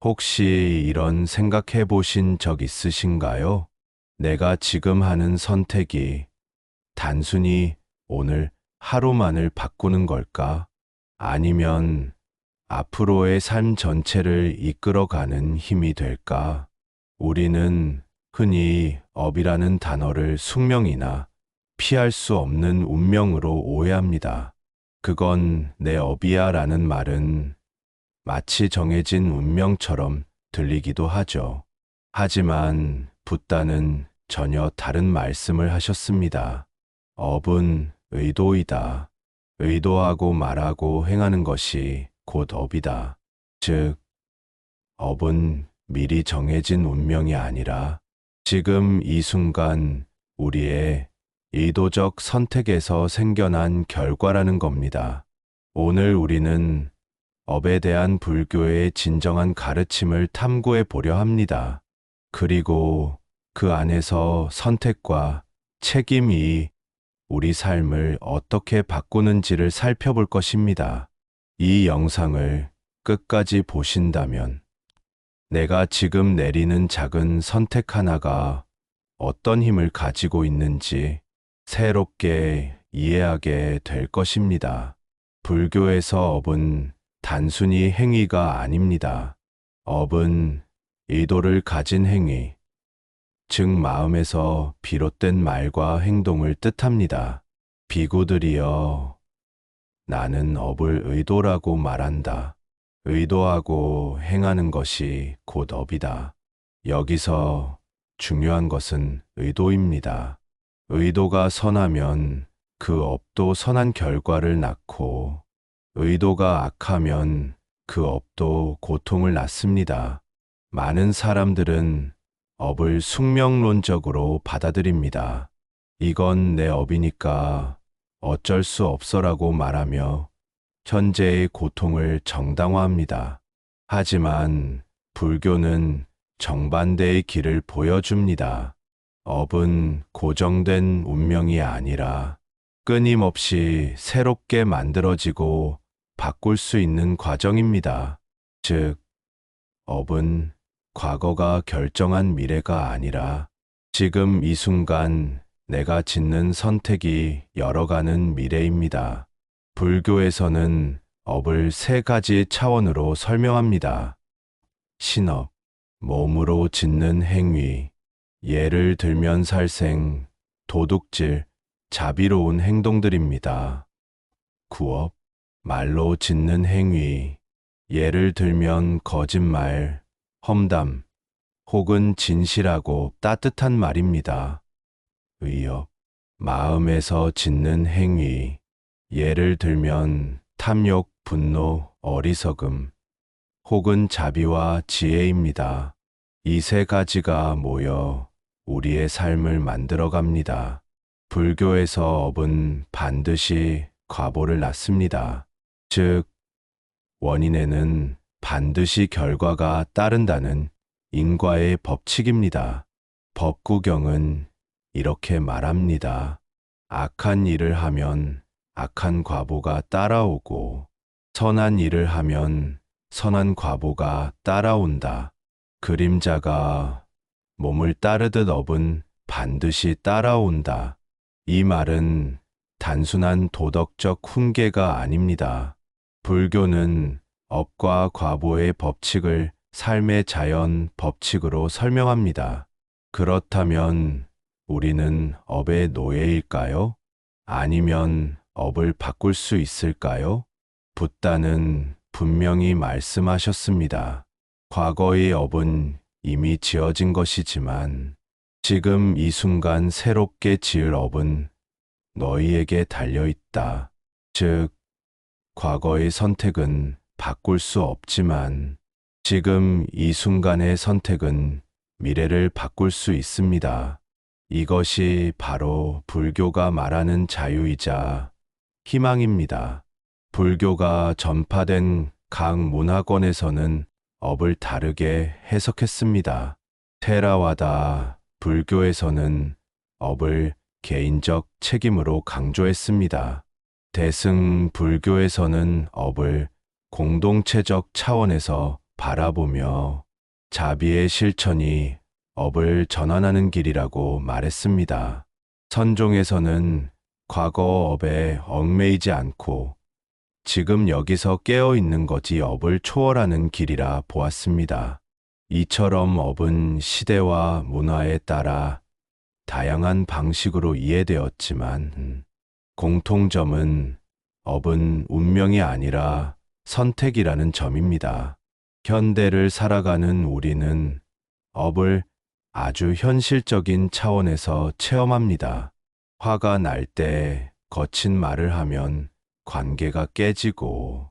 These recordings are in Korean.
혹시 이런 생각해 보신 적 있으신가요? 내가 지금 하는 선택이 단순히 오늘 하루만을 바꾸는 걸까? 아니면 앞으로의 삶 전체를 이끌어가는 힘이 될까? 우리는 흔히 업이라는 단어를 숙명이나 피할 수 없는 운명으로 오해합니다. 그건 내 업이야 라는 말은 마치 정해진 운명처럼 들리기도 하죠. 하지만 붓다는 전혀 다른 말씀을 하셨습니다. 업은 의도이다. 의도하고 말하고 행하는 것이 곧 업이다. 즉, 업은 미리 정해진 운명이 아니라 지금 이 순간 우리의 의도적 선택에서 생겨난 결과라는 겁니다. 오늘 우리는 업에 대한 불교의 진정한 가르침을 탐구해 보려 합니다. 그리고 그 안에서 선택과 책임이 우리 삶을 어떻게 바꾸는지를 살펴볼 것입니다. 이 영상을 끝까지 보신다면 내가 지금 내리는 작은 선택 하나가 어떤 힘을 가지고 있는지 새롭게 이해하게 될 것입니다. 불교에서 업은 단순히 행위가 아닙니다. 업은 의도를 가진 행위, 즉 마음에서 비롯된 말과 행동을 뜻합니다. 비구들이여, 나는 업을 의도라고 말한다. 의도하고 행하는 것이 곧 업이다. 여기서 중요한 것은 의도입니다. 의도가 선하면 그 업도 선한 결과를 낳고 의도가 악하면 그 업도 고통을 낳습니다. 많은 사람들은 업을 숙명론적으로 받아들입니다. 이건 내 업이니까 어쩔 수 없어라고 말하며 현재의 고통을 정당화합니다. 하지만 불교는 정반대의 길을 보여줍니다. 업은 고정된 운명이 아니라 끊임없이 새롭게 만들어지고 바꿀 수 있는 과정입니다. 즉, 업은 과거가 결정한 미래가 아니라 지금 이 순간 내가 짓는 선택이 열어가는 미래입니다. 불교에서는 업을 세 가지 차원으로 설명합니다. 신업, 몸으로 짓는 행위, 예를 들면 살생, 도둑질, 자비로운 행동들입니다. 구업, 말로 짓는 행위, 예를 들면 거짓말, 험담, 혹은 진실하고 따뜻한 말입니다. 의업, 마음에서 짓는 행위, 예를 들면 탐욕, 분노, 어리석음, 혹은 자비와 지혜입니다. 이 세 가지가 모여 우리의 삶을 만들어 갑니다. 불교에서 업은 반드시 과보를 낳습니다. 즉, 원인에는 반드시 결과가 따른다는 인과의 법칙입니다. 법구경은 이렇게 말합니다. 악한 일을 하면 악한 과보가 따라오고 선한 일을 하면 선한 과보가 따라온다. 그림자가 몸을 따르듯 업은 반드시 따라온다. 이 말은 단순한 도덕적 훈계가 아닙니다. 불교는 업과 과보의 법칙을 삶의 자연 법칙으로 설명합니다. 그렇다면 우리는 업의 노예일까요? 아니면 업을 바꿀 수 있을까요? 붓다는 분명히 말씀하셨습니다. 과거의 업은 이미 지어진 것이지만 지금 이 순간 새롭게 지을 업은 너희에게 달려 있다. 즉, 과거의 선택은 바꿀 수 없지만 지금 이 순간의 선택은 미래를 바꿀 수 있습니다. 이것이 바로 불교가 말하는 자유이자 희망입니다. 불교가 전파된 각 문화권에서는 업을 다르게 해석했습니다. 테라와다 불교에서는 업을 개인적 책임으로 강조했습니다. 대승 불교에서는 업을 공동체적 차원에서 바라보며 자비의 실천이 업을 전환하는 길이라고 말했습니다. 선종에서는 과거 업에 얽매이지 않고 지금 여기서 깨어 있는 것이 업을 초월하는 길이라 보았습니다. 이처럼 업은 시대와 문화에 따라 다양한 방식으로 이해되었지만 음, 공통점은 업은 운명이 아니라 선택이라는 점입니다. 현대를 살아가는 우리는 업을 아주 현실적인 차원에서 체험합니다. 화가 날 때 거친 말을 하면 관계가 깨지고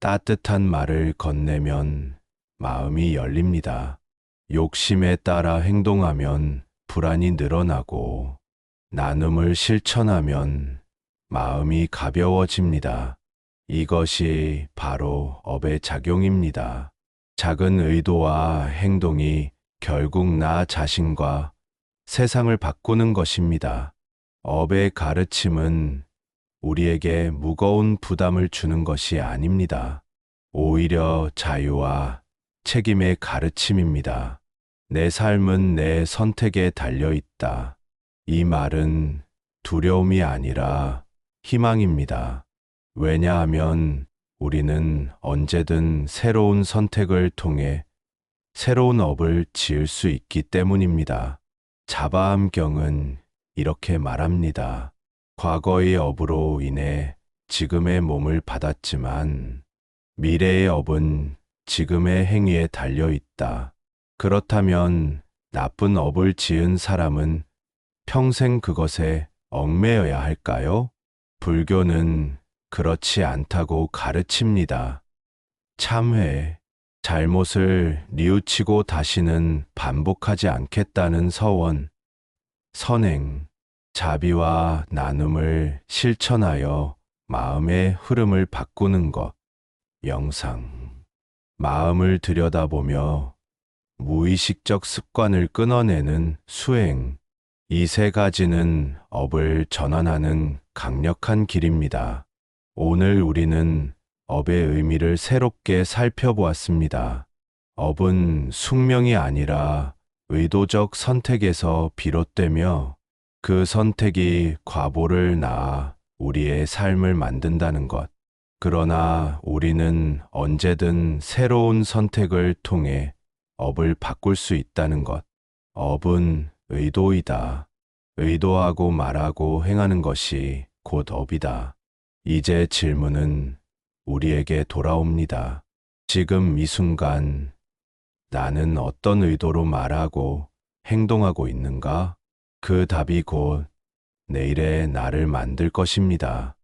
따뜻한 말을 건네면 마음이 열립니다. 욕심에 따라 행동하면 불안이 늘어나고 나눔을 실천하면 마음이 가벼워집니다. 이것이 바로 업의 작용입니다. 작은 의도와 행동이 결국 나 자신과 세상을 바꾸는 것입니다. 업의 가르침은 우리에게 무거운 부담을 주는 것이 아닙니다. 오히려 자유와 책임의 가르침입니다. 내 삶은 내 선택에 달려 있다. 이 말은 두려움이 아니라 희망입니다. 왜냐하면 우리는 언제든 새로운 선택을 통해 새로운 업을 지을 수 있기 때문입니다. 자바암경은 이렇게 말합니다. 과거의 업으로 인해 지금의 몸을 받았지만 미래의 업은 지금의 행위에 달려 있다. 그렇다면 나쁜 업을 지은 사람은 평생 그것에 얽매여야 할까요? 불교는 그렇지 않다고 가르칩니다. 참회, 잘못을 뉘우치고 다시는 반복하지 않겠다는 서원, 선행, 자비와 나눔을 실천하여 마음의 흐름을 바꾸는 것, 영상. 마음을 들여다보며 무의식적 습관을 끊어내는 수행. 이 세 가지는 업을 전환하는 강력한 길입니다. 오늘 우리는 업의 의미를 새롭게 살펴보았습니다. 업은 숙명이 아니라 의도적 선택에서 비롯되며 그 선택이 과보를 낳아 우리의 삶을 만든다는 것. 그러나 우리는 언제든 새로운 선택을 통해 업을 바꿀 수 있다는 것. 업은 의도이다. 의도하고 말하고 행하는 것이 곧 업이다. 이제 질문은 우리에게 돌아옵니다. 지금 이 순간 나는 어떤 의도로 말하고 행동하고 있는가? 그 답이 곧 내일의 나를 만들 것입니다.